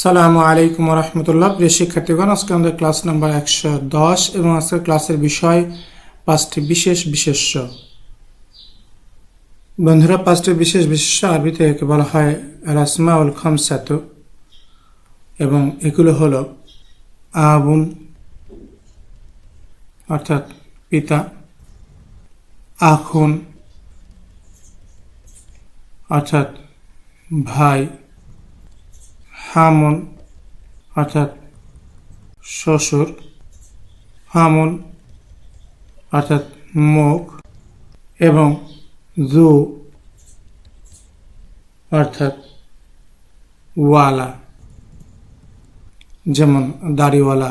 সালামু আলাইকুম রহমতুল্লাহ। প্রিয় শিক্ষার্থীগণ, আজকে আমাদের ক্লাস নাম্বার একশো দশ এবং আজকের ক্লাসের বিষয় পাঁচটি বিশেষ বিশেষ্য। বন্ধুরা, পাঁচটি বিশেষ বিশেষ্য আরবিতে একে বলা হয় রাসমাউল খামসাত এবং এগুলো হলো আবুন, অর্থাৎ পিতা, আখুন, অর্থাৎ ভাই হামন, অর্থাৎ শ্বশুর, হামন, অর্থাৎ মুখ এবং জু, অর্থাৎ ওয়ালা, যেমন দাড়িওয়ালা।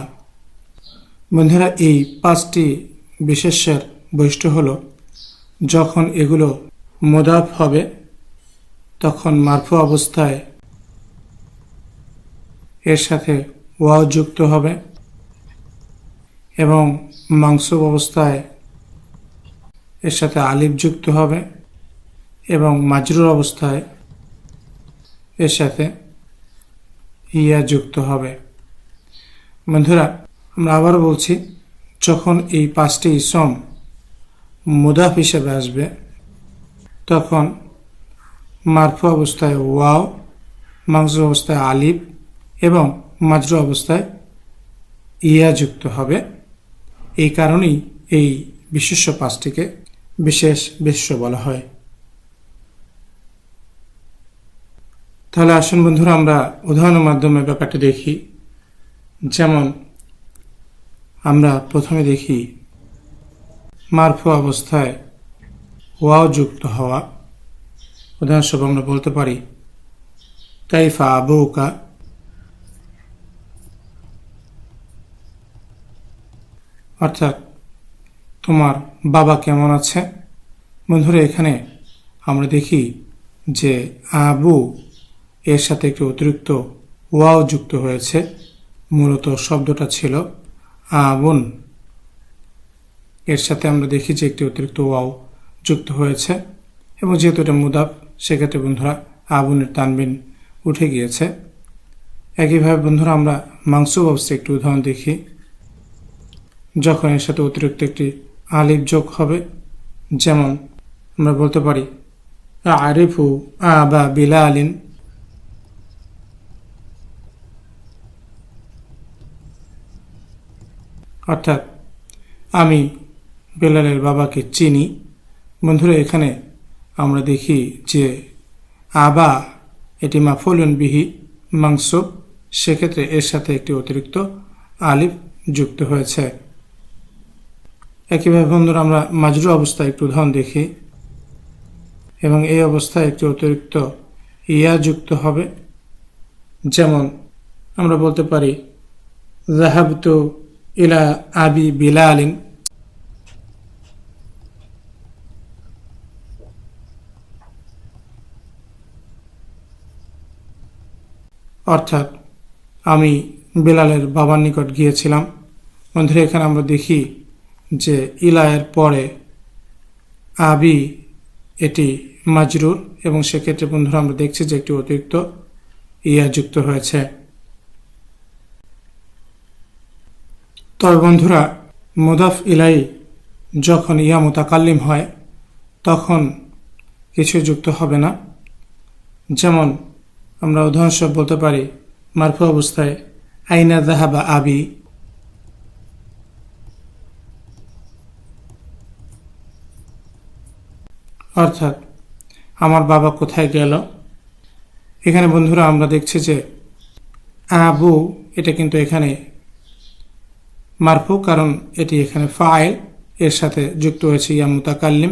বন্ধুরা, এই পাঁচটি বিশেষের বৈশিষ্ট্য হল, যখন এগুলো মোদাফ হবে, তখন মারফু অবস্থায় এর সাথে ওয়াও যুক্ত হবে এবং মাংস অবস্থায় এর সাথে আলিফ যুক্ত হবে এবং মাজরুর অবস্থায় এর সাথে ইয়া যুক্ত হবে। বন্ধুরা, আমরা আবার বলছি, যখন এই পাঁচটি ইসম মুদাফ হিসেবে আসবে, তখন মারফু অবস্থায় ওয়াও, মাংস অবস্থায় আলিফ এবং মাজরু অবস্থায় ইয়া যুক্ত হবে। এই কারণেই এই বিশেষ্য পাঁচটিকে বিশেষ বিশেষ্য বলা হয়। তাহলে আসুন বন্ধুরা, আমরা উদাহরণের মাধ্যমে ব্যাপারটা দেখি। যেমন, আমরা প্রথমে দেখি, মারফু অবস্থায় ওয়াও যুক্ত হওয়া। উদাহরণস্বরূপ আমরা বলতে পারি, কাইফা আবুকা অর্থাৎ তোমার বাবা কেমন আছে? বন্ধুরা, এখানে আমরা দেখি যে আবু এর সাথে একটি অতিরিক্ত ওয়াও যুক্ত হয়েছে। মূলত শব্দটা ছিল আবুন। এর সাথে আমরা দেখি যে একটি অতিরিক্ত ওয়াও যুক্ত হয়েছে। এবং যেহেতু এটা মুদাব সেক্ষেত্রে বন্ধুরা আবুনের তানবিন উঠে গিয়েছে। একইভাবে বন্ধুরা আমরা মাংস ব্যবস্থায় একটি উদাহরণ দেখি। যখন এর সাথে অতিরিক্ত একটি আলিফ যোগ হবে, যেমন আমরা বলতে পারি, আরিফু আ বা বিলা আলিন অর্থাৎ আমি বেলালের বাবাকে চিনি। বন্ধুরা, এখানে আমরা দেখি যে আবা এটি মাফলুন বিহি মাংস সেক্ষেত্রে এর সাথে একটি অতিরিক্ত আলিফ যুক্ত হয়েছে। একইভাবে বন্ধুরা, আমরা মাজরু অবস্থায় একটু উদাহরণ দেখি। এবং এই অবস্থায় একটি অতিরিক্ত ইয়া যুক্ত হবে। যেমন, আমরা বলতে পারি জাহাবতু ইলা আবি বিলা বিলালিন। অর্থাৎ, আমি বেলালের বাবার নিকট গিয়েছিলাম। বন্ধুরা, এখানে আমরা দেখি যে ইলায়ের পরে আবি এটি মাজরুর এবং সেক্ষেত্রে বন্ধুরা আমরা দেখছি যে একটি অতিরিক্ত ইয়া যুক্ত হয়েছে। তবে বন্ধুরা, মুদাফ ইলাই যখন ইয়া মোতাকাল্লিম হয়, তখন কিছু যুক্ত হবে না। যেমন আমরা উদাহরণস্বরূপ বলতে পারি, মারফু অবস্থায়, আইনা দাহাবা আবি? অর্থাৎ আমার বাবা কোথায় গেল? এখানে বন্ধুরা আমরা দেখছি যে আবু, এটা কিন্তু এখানে মারফু, কারণ এটি এখানে ফাইল, এর সাথে যুক্ত হয়েছে ইয়া মুতাকাল্লিম।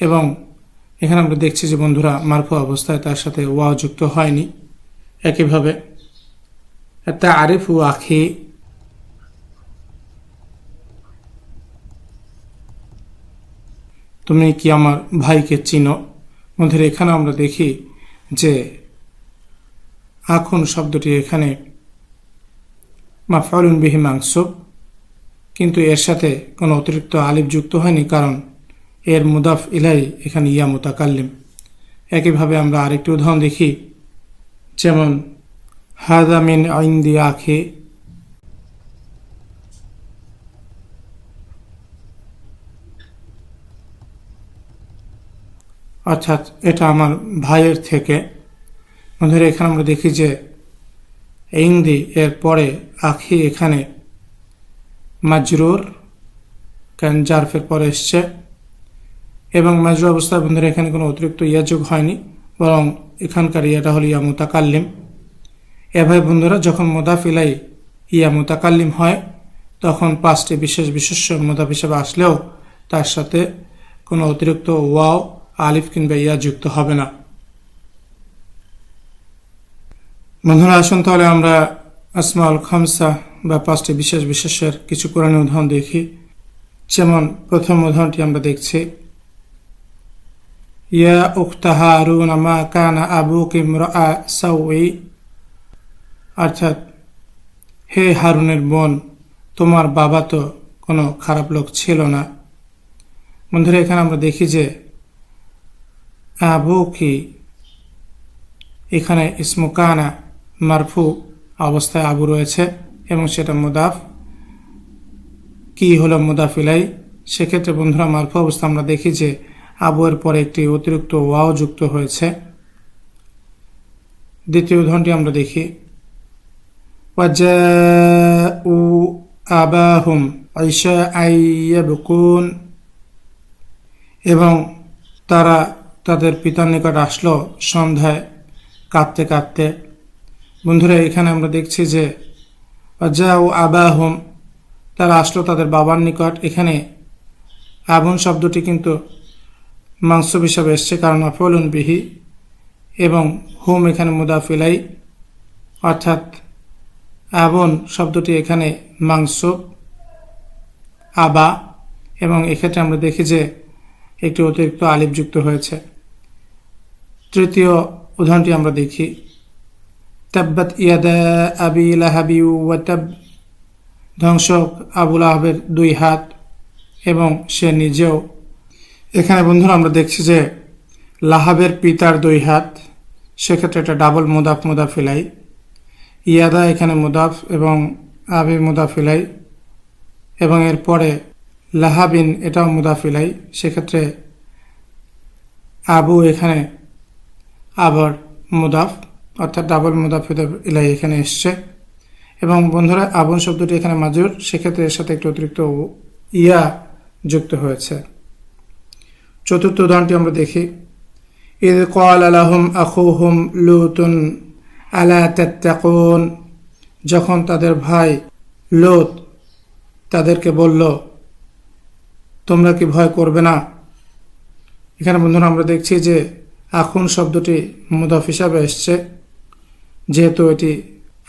এবং এখানে আমরা দেখছি যে বন্ধুরা মারফু অবস্থায় তার সাথে ওয়া যুক্ত হয়নি। একইভাবে তা আরিফ ও আখি তুমি কি আমার ভাইকে চিনো? বন্ধুরা, এখানে আমরা দেখি যে আখন শব্দটি এখানে মাফাউলুন বিহি মাংসব কিন্তু এর সাথে কোনো অতিরিক্ত আলিফ যুক্ত হয়নি কারণ এর মুদাফ ইলাই এখানে ইয়া মোতাকাল্লিম। একইভাবে আমরা আরেকটি উদাহরণ দেখি, যেমন হাদা মিন আইন্দি আখি অর্থাৎ এটা আমার ভাইয়ের থেকে। বন্ধুরা, এখানে আমরা দেখি যে ইংদি এর পরে আখি এখানে মাজরুর, কারণ জারফের পরে এসছে। এবং মাজরুর অবস্থায় বন্ধুরা, এখানে কোনো অতিরিক্ত ইয়াযোগ হয়নি, বরং এখানকার ইয়াটা হল ইয়া মোতাকাল্লিম। এভাবে বন্ধুরা, যখন মোদাফিলাই ইয়া মোতাকাল্লিম হয়, তখন পাঁচটি বিশেষ বিশেষ মোদাফ হিসেবে আসলেও তার সাথে কোনো অতিরিক্ত ওয়াও আলিফ কিংবা ইয়া যুক্ত হবে না। বন্ধুরা, আসুন তাহলে আমরা আসমাউল খামসা বা পাঁচটি বিশেষ বিশেষের কিছু কোরআন উদাহরণ দেখি। যেমন প্রথম উদাহরণটি আমরা দেখছি, ইয়া উক্তা হারুন মা কানা আবু কিমরা সাউই। অর্থাৎ, হে হারুনের বোন, তোমার বাবা তো কোনো খারাপ লোক ছিল না। বন্ধুরা, এখানে আমরা দেখি যে আবুকি, এখানে ইসমুকানা মারফু অবস্থায় আবু রয়েছে এবং সেটা মুদাফ। কি হলো মুদাফিলাই সেক্ষেত্রে বন্ধুরা, মারফু অবস্থা আমরা দেখি যে আবুয়ের পরে একটি অতিরিক্ত ওয়াও যুক্ত হয়েছে। দ্বিতীয় উদাহরণটি আমরা দেখি। উ আবাহুম ঐশা আইয়াবকুন এবং তারা তাদের পিতার নিকট আসলো, সন্ধ্যায় কাঁদতে কাঁদতে। বন্ধুরা, এখানে আমরা দেখছি যে যা ও আবাহম তারা আসলো তাদের বাবার নিকট। এখানে আবন শব্দটি কিন্তু মাংসব হিসাবে এসছে, কারণ অফলুন বিহি এবং হোম এখানে মুদাফিলাই, অর্থাৎ আবন শব্দটি এখানে মাংস আবা, এবং এক্ষেত্রে আমরা দেখি যে, একটি অতিরিক্ত আলিপযুক্ত হয়েছে। তৃতীয় উদাহরণটি আমরা দেখি। তাব্বাত ইয়াদা আবি লাহাবি ওয়াতাব ধ্বংসক আবুল আহবের দুই হাত এবং সে নিজেও। এখানে বন্ধুরা আমরা দেখছি যে লাহাবের পিতার দুই হাত, সেক্ষেত্রে এটা ডাবল মুদাফ মুদাফিলাই ইয়াদা এখানে মুদাফ এবং আবি মুদাফিলাই এবং এরপরে লাহাবিন এটাও মুদাফিলাই সেক্ষেত্রে আবু এখানে আবার মুদাফ, অর্থাৎ ডাবল মুদাফ ইলাই এখানে এসছে। এবং বন্ধুরা, আবন শব্দটি এখানে মাজুর, সেক্ষেত্রে এর সাথে একটি অতিরিক্ত ইয়া যুক্ত হয়েছে। চতুর্থ উদাহরণটি আমরা দেখি। ঈদ কল আলাহম আখুহুম লুতুন আলা তাত্তাকুন। যখন তাদের ভাই লোত তাদেরকে বলল, তোমরা কি ভয় করবে না? এখানে বন্ধুরা আমরা দেখছি যে আখুন শব্দটি মুদাফ হিসাবে এসছে, যেহেতু এটি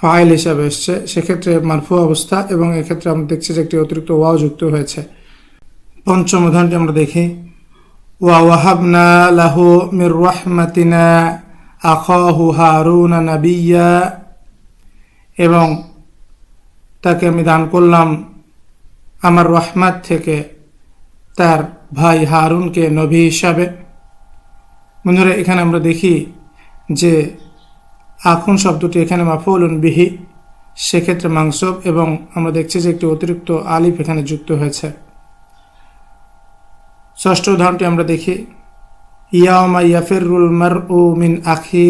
ফাইল হিসাবে এসছে, সেক্ষেত্রে মারফু অবস্থা এবং এক্ষেত্রে আমরা দেখছি যে একটি অতিরিক্ত ওয়াও যুক্ত হয়েছে। পঞ্চম উদাহরণটি আমরা দেখি। ওয়া ওয়াহাবনা লাহু মির রাহমাতিনা আখাহু হারুনা নাবিয়া এবং তাকে আমি দান করলাম আমার রহমাত থেকে তার ভাই হারুনকে নবী হিসাবে। বন্ধুরা, এখানে আমরা দেখি যে আখুন শব্দটি এখানে মাফুলুন বিহি, সেক্ষেত্রে মাংসব এবং আমরা দেখছি যে একটি অতিরিক্ত আলিফ এখানে যুক্ত হয়েছে। ষষ্ঠ উদাহরণটি আমরা দেখি ইয়ামা ইয়াফিরুল মার ও মিন আখি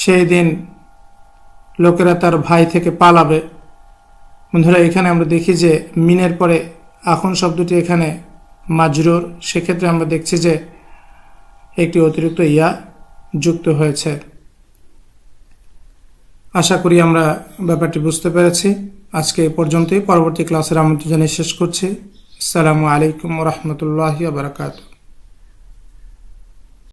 সেই দিন লোকেরা তার ভাই থেকে পালাবে। বন্ধুরা, এখানে আমরা দেখি যে মিনের পরে আখন শব্দটি এখানে মাজরুর, সেক্ষেত্রে আমরা দেখছি যে একটি অতিরিক্ত ইয়া যুক্ত হয়েছে। আশা করি আমরা ব্যাপারটি বুঝতে পেরেছি। আজকে এ পর্যন্তই। পরবর্তী ক্লাসের আমন্ত্রণ জানিয়ে শেষ করছি। আসসালামু আলাইকুম রহমতুল্লাহ বারকাতু